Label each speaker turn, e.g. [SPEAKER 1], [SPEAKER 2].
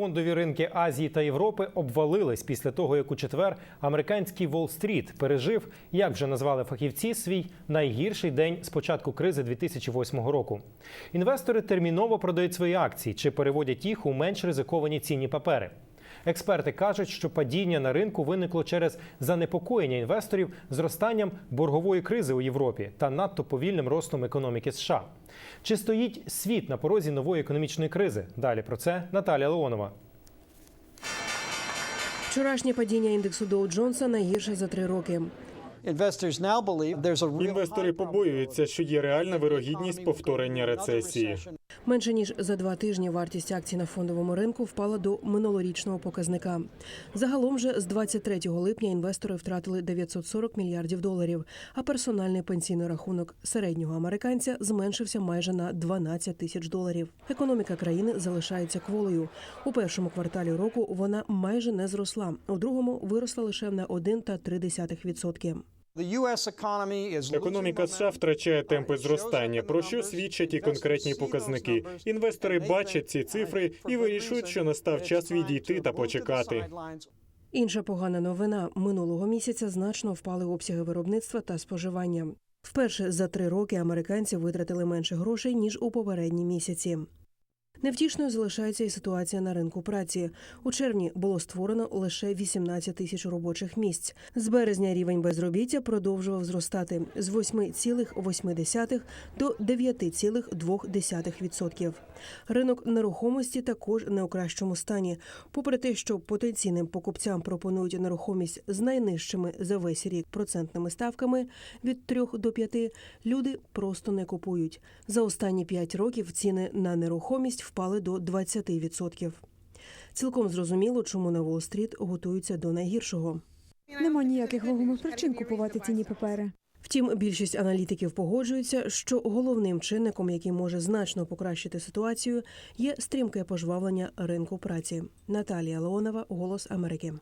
[SPEAKER 1] Фондові ринки Азії та Європи обвалились після того, як у четвер американський Уолл-стріт пережив, як вже назвали фахівці, свій найгірший день з початку кризи 2008 року. Інвестори терміново продають свої акції чи переводять їх у менш ризиковані цінні папери. Експерти кажуть, що падіння на ринку виникло через занепокоєння інвесторів зростанням боргової кризи у Європі та надто повільним ростом економіки США. Чи стоїть світ на порозі нової економічної кризи? Далі про це Наталія Леонова.
[SPEAKER 2] Вчорашнє падіння індексу Доу Джонса найгірше за три роки.
[SPEAKER 3] Investors now believe there's a real
[SPEAKER 4] Інвестори побоюються, що є реальна вирогідність повторення рецесії.
[SPEAKER 2] Менше ніж за два тижні вартість акцій на фондовому ринку впала до минулорічного показника. Загалом же з 23 липня інвестори втратили 940 мільярдів доларів, а персональний пенсійний рахунок середнього американця зменшився майже на 12 тисяч доларів. Економіка країни залишається кволою. У першому кварталі року вона майже не зросла, у другому виросла лише на 1,3%.
[SPEAKER 3] The US economy is
[SPEAKER 4] Економіка США втрачає темпи зростання, про що свідчать і конкретні показники. Інвестори бачать ці цифри і вирішують, що настав час відійти та почекати.
[SPEAKER 2] Інша погана новина минулого місяця значно впали обсяги виробництва та споживання. Вперше за три роки американці витратили менше грошей ніж у попередні місяці. Невтішною залишається і ситуація на ринку праці. У червні було створено лише 18 тисяч робочих місць. З березня рівень безробіття продовжував зростати з 8,8 до 9,2%. Ринок нерухомості також не у кращому стані. Попри те, що потенційним покупцям пропонують нерухомість з найнижчими за весь рік процентними ставками від 3 до 5, люди просто не купують. За останні 5 років ціни на нерухомість впали до 20%. Цілком зрозуміло, чому на Уолл-стріт готуються до найгіршого.
[SPEAKER 5] Нема ніяких вагомих причин купувати ціні папери.
[SPEAKER 2] Втім, більшість аналітиків погоджуються, що головним чинником, який може значно покращити ситуацію, є стрімке пожвавлення ринку праці. Наталія Леонова, Голос Америки.